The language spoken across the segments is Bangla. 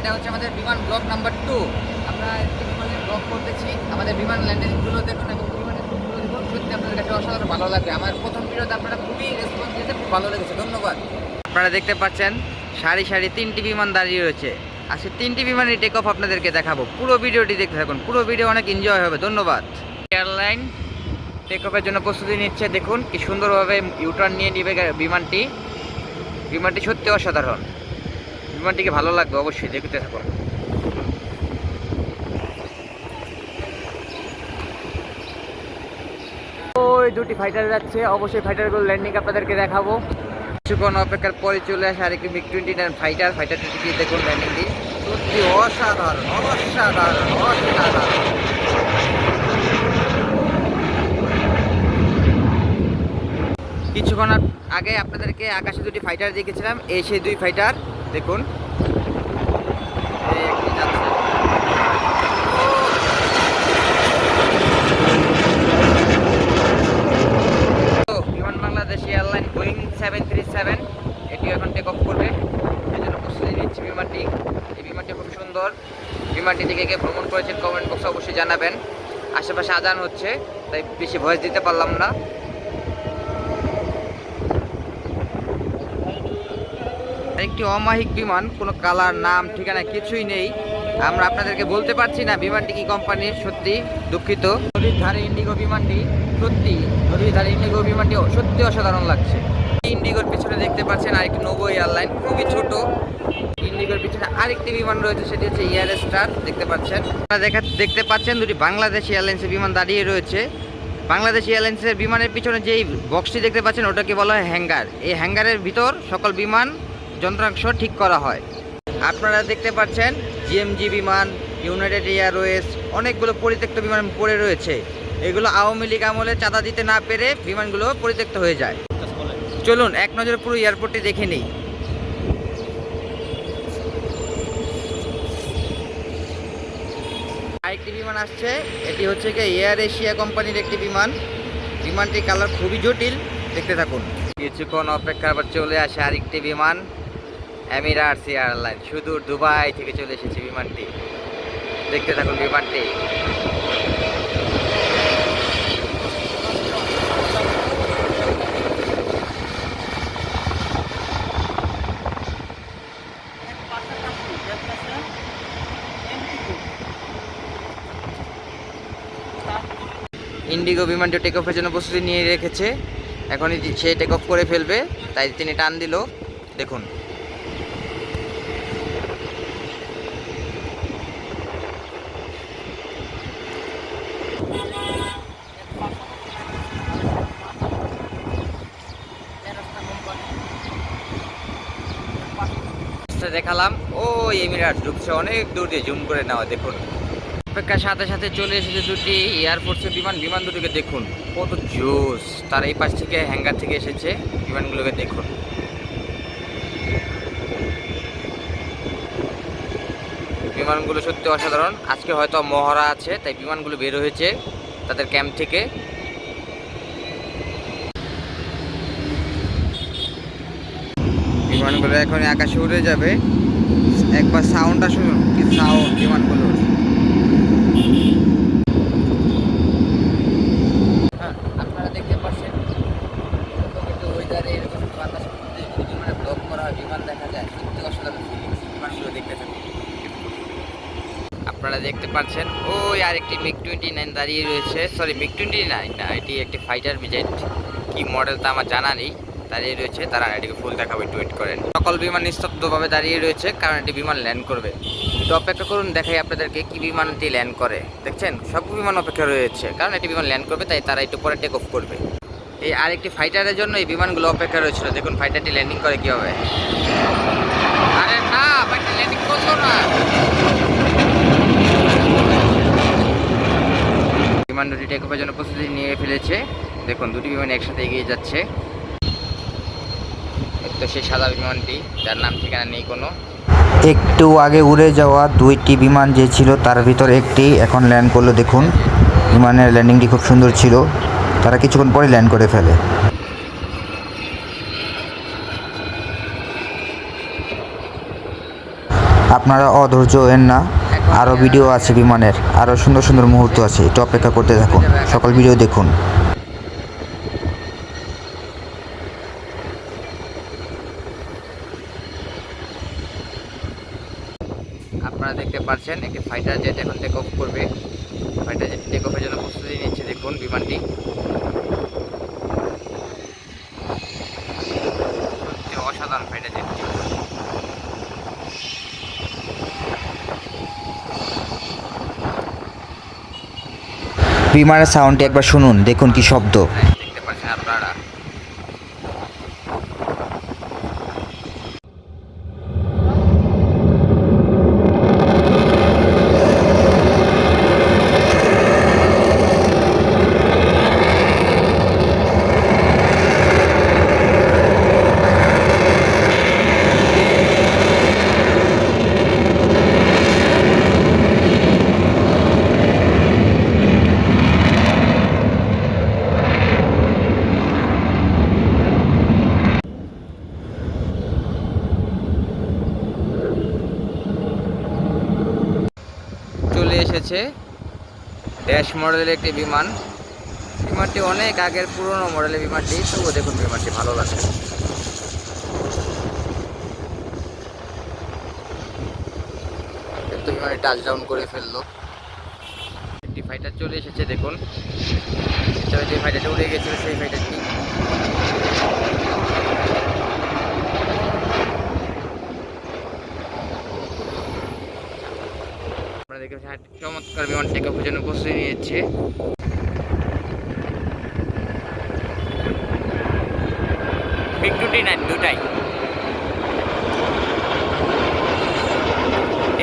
এটা হচ্ছে আমাদের বিমান ব্লক নাম্বার টু। আমরা একটি বিমানের ব্লক করতেছি। আমাদের বিমান ল্যান্ডিংগুলো দেখুন এবং বিমানের ছবিগুলো দেখুন সত্যি আপনাদের কাছে অসাধারণ ভালো লাগবে। আমার প্রথম ভিডিওতে আপনারা খুবই রেসপন্স দিয়েছে খুব ভালো লেগেছে। ধন্যবাদ। আপনারা দেখতে পাচ্ছেন সারি সারি তিনটি বিমান দাঁড়িয়ে রয়েছে। আজকে তিনটি বিমানের টেক অফ আপনাদেরকে দেখাবো। পুরো ভিডিওটি দেখতে থাকুন। পুরো ভিডিও অনেক এনজয় হবে। ধন্যবাদ। এয়ারলাইন টেক অফের জন্য প্রস্তুতি নিচ্ছে। দেখুন কি সুন্দরভাবে ইউটার্ন নিয়ে নিবে বিমানটি। বিমানটি সত্যি অসাধারণ। বিমানটিকে ভালো লাগবে অবশ্যই দেখতে থাকুন। ওই দুটি ফাইটার যাচ্ছে অবশ্যই ফাইটারগুলো ল্যান্ডিং আপনাদেরকে দেখাবো। কিছুক্ষণ অপেক্ষার পরে চলে আসে আরেকটি মিগ টোয়েন্টি নাইন ফাইটার ফাইটারটি দিয়ে দেখুন ল্যান্ডিংটি সত্যি অসাধারণ অসাধারণ অসাধারণ। কিছুক্ষণ আগে আপনাদেরকে আকাশে দুটি ফাইটার দেখেছিলাম এই সেই দুই ফাইটার দেখুন এই একটি যাচ্ছে। তো, Biman Bangladesh airline Boeing seven three seven, এটিও এখন টেক অফ করবে। এই জন্য বিমানটি। খুব সুন্দর। বিমানটি থেকে কে ভ্রমণ করেছেন কমেন্ট বক্সে অবশ্যই জানাবেন। আশেপাশে আজান হচ্ছে, তাই বেশি ভয়েস দিতে পারলাম না। একটি অমাহিক বিমান, কোনো কালার, নাম, ঠিকানা কিছুই নেই। আমরা আপনাদেরকে বলতে পারছি না বিমানটি কি কোম্পানির সত্যি দুঃখিত। নদীর ধারে ইন্ডিগো বিমানটি সত্যি নদীর ধারে ইন্ডিগো বিমানটি সত্যি অসাধারণ লাগছে। ইন্ডিগোর পিছনে দেখতে পাচ্ছেন আরেকটি নোভো এয়ারলাইন, খুবই ছোট। ইন্ডিগোর পিছনে আরেকটি বিমান রয়েছে, সেটি হচ্ছে এয়ার স্টার, দেখতে পাচ্ছেন। আপনারা দেখা দেখতে পাচ্ছেন দুটি বাংলাদেশ এয়ারলাইন্সের বিমান দাঁড়িয়ে রয়েছে। বাংলাদেশ এয়ারলাইন্সের বিমানের পিছনে যেই বক্সটি দেখতে পাচ্ছেন, ওটাকে বলা হয় হ্যাঙ্গার এই হ্যাঙ্গারের ভিতর সকল বিমান যন্ত্রাংশ ঠিক করা হয়। আপনারা দেখতে পাচ্ছেন জিএমজি বিমান ইউনাইটেড এয়ারওয়েজ অনেকগুলো পরিত্যক্ত বিমান পড়ে রয়েছে। এগুলো আওয়ামী লীগ আমলে চাঁদা দিতে না পেরে বিমানগুলো পরিত্যক্ত হয়ে যায়। চলুন, এক নজরে পুরো এয়ারপোর্টটি দেখে নিই। আরেকটি বিমান আসছে, এটি হচ্ছে কি এয়ার এশিয়া কোম্পানির একটি বিমান। বিমানটির কালার খুবই জটিল, দেখতে থাকুন। কিছুক্ষণ অপেক্ষার পর চলে আসে আরেকটি বিমান। এমিরাটস এয়ারলাইন সুদূর দুবাই থেকে চলে এসেছে বিমানটি। দেখতে থাকুন বিমানটি। ইন্ডিগো বিমানটি টেক অফের জন্য প্রস্তুতি নিয়ে রেখেছে। এখনই সে টেক অফ করে ফেলবে, তাই তিনি টান দিল। দেখুন। দেখালাম। ও, এমিরাট ঢুকছে। অনেক দূর দিয়ে জুম করে নেওয়া দেখুন। অপেক্ষার সাথে সাথে চলে এসেছে দুটি এয়ারফোর্সের বিমান। বিমান দুটিকে দেখুন, কত জোস তার এই পাশ থেকে হ্যাঙ্গার থেকে এসেছে। বিমানগুলোকে দেখুন। বিমানগুলো সত্যি অসাধারণ। আজকে হয়তো মহড়া আছে, তাই বিমানগুলো বের হয়েছে তাদের ক্যাম্প থেকে। বিমানগুলো এখন আকাশে উড়ে যাবে একবার সাউন্ডটা শুনুন কি সাউন্ড বিমানগুলোর হ্যাঁ আপনারা দেখতে পাচ্ছেন ওয়েদারে এরকম বিমানে ব্লক করা বিমান দেখা যায়। সত্যি অসাধারণ বিমানগুলো দেখতে থাকুন আপনারা দেখতে পাচ্ছেন ওই আরেকটি মিগ টোয়েন্টি নাইন দাঁড়িয়ে রয়েছে। সরি মিগ টোয়েন্টি নাইন না এটি একটি ফাইটার জেট কি মডেল তা আমার জানা নেই। দাঁড়িয়ে রয়েছে, তারা এটিকে ফুল দেখাবে টুইট করেন। সকল বিমান নিস্তব্ধভাবে দাঁড়িয়ে রয়েছে, কারণ এটি বিমান ল্যান্ড করবে। একটু অপেক্ষা করুন, দেখাই আপনাদেরকে কি বিমানটি ল্যান্ড করে। দেখছেন? সব বিমান অপেক্ষা রয়েছে, কারণ এটি বিমান ল্যান্ড করবে, তাই তারা একটু পরে টেক অফ করবে। এই আরেকটি ফাইটারের জন্য এই বিমানগুলো অপেক্ষা রয়েছিল, দেখুন ফাইটারটি ল্যান্ডিং করে কীভাবে। আরে না ফাইটার ল্যান্ডিং করল না। বিমান দুটি টেক অফের জন্য প্রস্তুতি নিয়ে ফেলেছে। দেখুন, দুটি বিমান একসাথে এগিয়ে যাচ্ছে। তো সেই সাদা বিমানটি, যার নাম ঠিকানা নেই কোনো। একটু আগে উড়ে যাওয়া দুইটি বিমান যে ছিল, তার ভিতর একটি এখন ল্যান্ড করল, দেখুন। বিমানের ল্যান্ডিংটি খুব সুন্দর ছিল। তারা কিছুক্ষণ পরে ল্যান্ড করে ফেলে। আপনারা অধৈর্য হন না। আরও ভিডিও আছে বিমানের। আরও সুন্দর সুন্দর মুহূর্ত আছে। একটু অপেক্ষা করতে থাকুন। সকল ভিডিও দেখুন আপনারা দেখতে পাচ্ছেন একটি ফাইটার জেট এখন টেক অফ করবে। ফাইটার জেট টেক অফের জন্য প্রস্তুতি নিচ্ছে, দেখুন বিমানটি। অসাধারণ ফাইটার জেটটি বিমানের সাউন্ডটি একবার শুনুন, দেখুন কি শব্দ দেখতে পাচ্ছেন আপনারা এসেছে ড্যাশ মডেলের একটি বিমান। বিমানটি অনেক আগের পুরনো মডেলের বিমানটি, তবুও দেখুন বিমানটি ভালো লাগে কিন্তু বিমানটি টাচ ডাউন করে ফেলল। একটি ফাইটার চলে এসেছে, দেখুন। যে ফাইটারটা উড়ে গেছিল, সেই ফাইটারটি চমৎকার বিমান টেক অফের জন্য প্রস্তুতি নিয়েছে। নাইন দুটাই?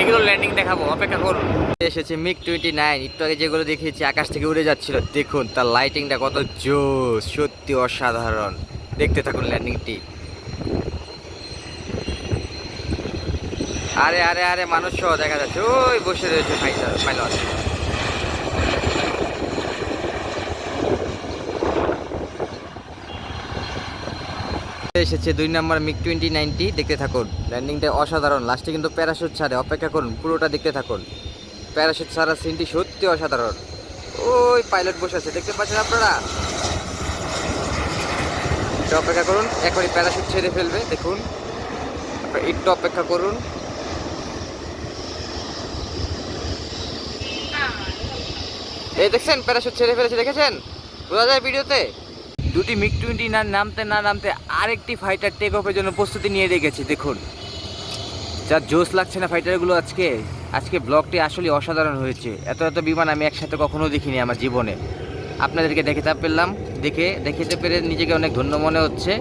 এগুলো ল্যান্ডিং দেখাবো অপেক্ষা করুন। এসেছে মিগ টোয়েন্টি নাইন একটু আগে যেগুলো দেখিয়েছি আকাশ থেকে উড়ে যাচ্ছিল। দেখুন তার লাইটিংটা কত জোস সত্যি অসাধারণ। দেখতে থাকুন ল্যান্ডিংটি আরে আরে আরে, মানুষ সহ দেখা যাচ্ছে। ওই বসে রয়েছে এসেছে দুই নম্বর মিগ টোয়েন্টি নাইনটি, দেখতে থাকুন। ল্যান্ডিংটা অসাধারণ। লাস্টে কিন্তু প্যারাশুট ছাড়ে, অপেক্ষা করুন, পুরোটা দেখতে থাকুন। প্যারাশুট ছাড়া সিনটি সত্যি অসাধারণ। ওই পাইলট বসে আছে, দেখতে পাচ্ছেন আপনারা? অপেক্ষা করুন, এখনই প্যারাশুট ছেড়ে ফেলবে, দেখুন। একটু অপেক্ষা করুন। এই দেখছেন? প্যারাশুট ছেড়ে ফেলেছে, দেখেছেন? বোঝা যায় ভিডিওতে? দুটি মিগ টোয়েন্টি না নামতে না নামতে আরেকটি ফাইটার টেক অফের জন্য প্রস্তুতি নিয়ে রেখেছে, দেখুন। যা জোশ লাগছে না ফাইটারগুলো আজকে। আজকে ব্লগটি আসলে অসাধারণ হয়েছে। এত এত বিমান আমি একসাথে কখনো দেখিনি আমার জীবনে। আপনাদেরকে দেখিতে পেলাম। দেখে দেখিতে পেরে নিজেকে অনেক ধন্য মনে হচ্ছে।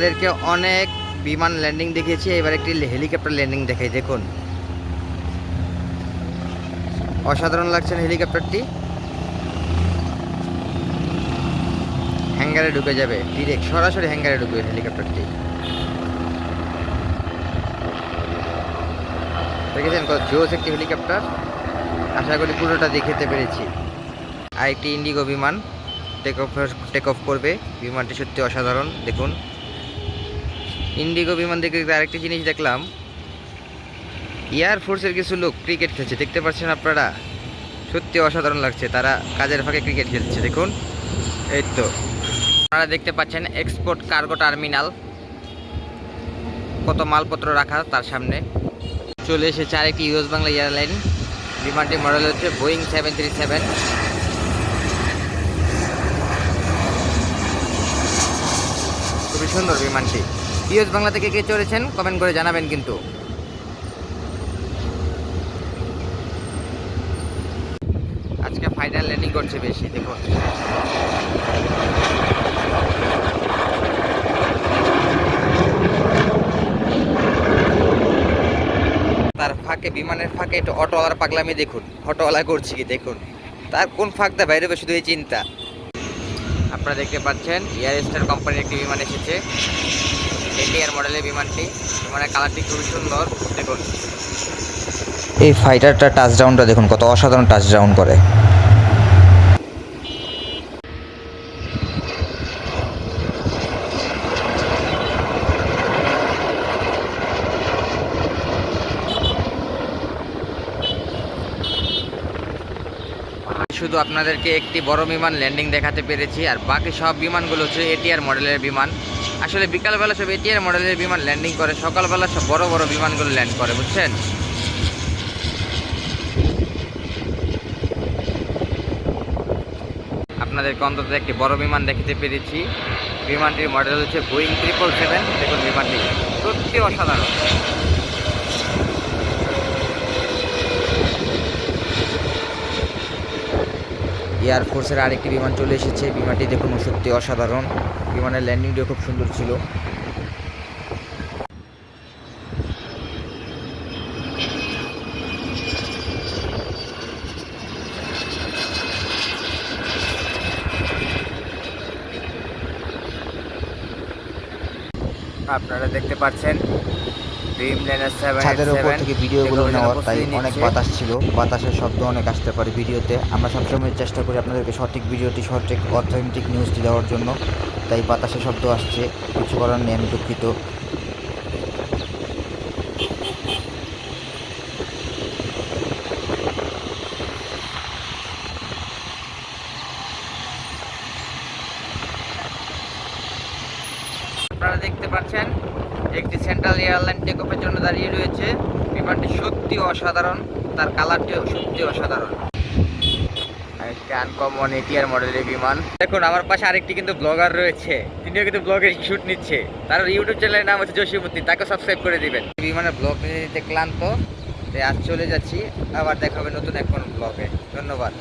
আপনাদেরকে অনেক বিমান ল্যান্ডিং দেখিয়েছি। এবার একটি হেলিকপ্টার ল্যান্ডিং দেখাই, দেখুন। অসাধারণ লাগছে হেলিকপ্টারটি হ্যাঙ্গারে ঢুকে যাবে। ডিরেক্ট সরাসরি হ্যাঙ্গারে ঢুকবে হেলিকপ্টারটি দেখেছেন কত জোস একটি হেলিকপ্টার আশা করি পুরোটা দেখাতে পেরেছি। আর একটি ইন্ডিগো বিমান টেক অফ টেক অফ করবে। বিমানটি সত্যি অসাধারণ, দেখুন। ইন্ডিগো বিমান দেখে আরেকটি জিনিস দেখলাম। এয়ারফোর্সের কিছু লোক ক্রিকেট খেলছে, দেখতে পাচ্ছেন আপনারা? সত্যি অসাধারণ লাগছে, তারা কাজের ফাঁকে ক্রিকেট খেলছে, দেখুন। এই তো। আপনারা দেখতে পাচ্ছেন এক্সপোর্ট কার্গো টার্মিনাল কত মালপত্র রাখা তার সামনে। চলে এসেছে আরেকটি ইউএস বাংলা এয়ারলাইন বিমানটি মডেল হচ্ছে বোয়িং সেভেন থ্রি সেভেন খুবই সুন্দর বিমানটি। ইউএস বাংলা থেকে কে চড়েছেন কমেন্ট করে জানাবেন কিন্তু। আজকে ফাইনাল ল্যান্ডিং করছে বেশি দেখুন। তার ফাঁকে, বিমানের ফাঁকে একটু অটোওয়ালার পাগলামি দেখুন, অটোওয়ালা করছে কি দেখুন। তার কোন ফাঁকটা বাইরে শুধু এই চিন্তা। আপনারা আপনারা দেখতে পাচ্ছেন এয়ার স্টার কোম্পানির একটি বিমান এসেছে। এটিআর মডেলের বিমানটি। বিমানের কালারটি খুবই সুন্দর। দেখুন। এই ফাইটারটা টাচডাউনটা দেখুন কত অসাধারণ টাচডাউন করে। শুধু আপনাদেরকে একটি বড় বিমান ল্যান্ডিং দেখাতে পেরেছি আর বাকি সব বিমানগুলো হচ্ছে এটিআর মডেলের বিমান। আসলে বিকালবেলা সব এটিআর মডেলের বিমান ল্যান্ডিং করে, সকালবেলা সব বড় বড় বিমানগুলো ল্যান্ড করে, বুঝছেন? আপনাদেরকে অন্তত একটি বড় বিমান দেখতে পেরেছি। বিমানটির মডেল হচ্ছে বোয়িং ট্রিপল সেভেন দেখুন বিমানটি সত্যি অসাধারণ। এয়ারফোর্সের আরেকটি বিমান চলে এসেছে। বিমানটি দেখুন, সত্যি অসাধারণ। বিমানের ল্যান্ডিংটিও খুব সুন্দর ছিল। আপনারা দেখতে পাচ্ছেন ছাদের উপর থেকে ভিডিওগুলো নেওয়ার তাই অনেক বাতাস ছিল। বাতাসের শব্দ অনেক আসতে পারে ভিডিওতে। আমরা সবসময় চেষ্টা করি আপনাদেরকে সঠিক ভিডিওটি সঠিক অথেন্টিক নিউজটি দেওয়ার জন্য। তাই বাতাসের শব্দ আসছে। কিছু করার নেই আমি দুঃখিত আপনারা দেখতে পাচ্ছেন একটি সেন্ট্রাল এয়ারলাইন টেক অফের জন্য দাঁড়িয়ে রয়েছে। বিমানটি সত্যি অসাধারণ তার কালারটিও সত্যি অসাধারণ। একটি আনকমন এটিআর মডেলের বিমান। দেখুন আমার পাশে আরেকটি কিন্তু ব্লগার রয়েছে। তিনিও কিন্তু ব্লগের শুট নিচ্ছে। তার ইউটিউব চ্যানেলের নাম হচ্ছে জসিমুদ্দিন। তাকে সাবস্ক্রাইব করে দিবেন। বিমানের ব্লগ নিতে ক্লান্ত তাই আজ চলে যাচ্ছি। আবার দেখা হবে নতুন এক কোনো ব্লগে ধন্যবাদ।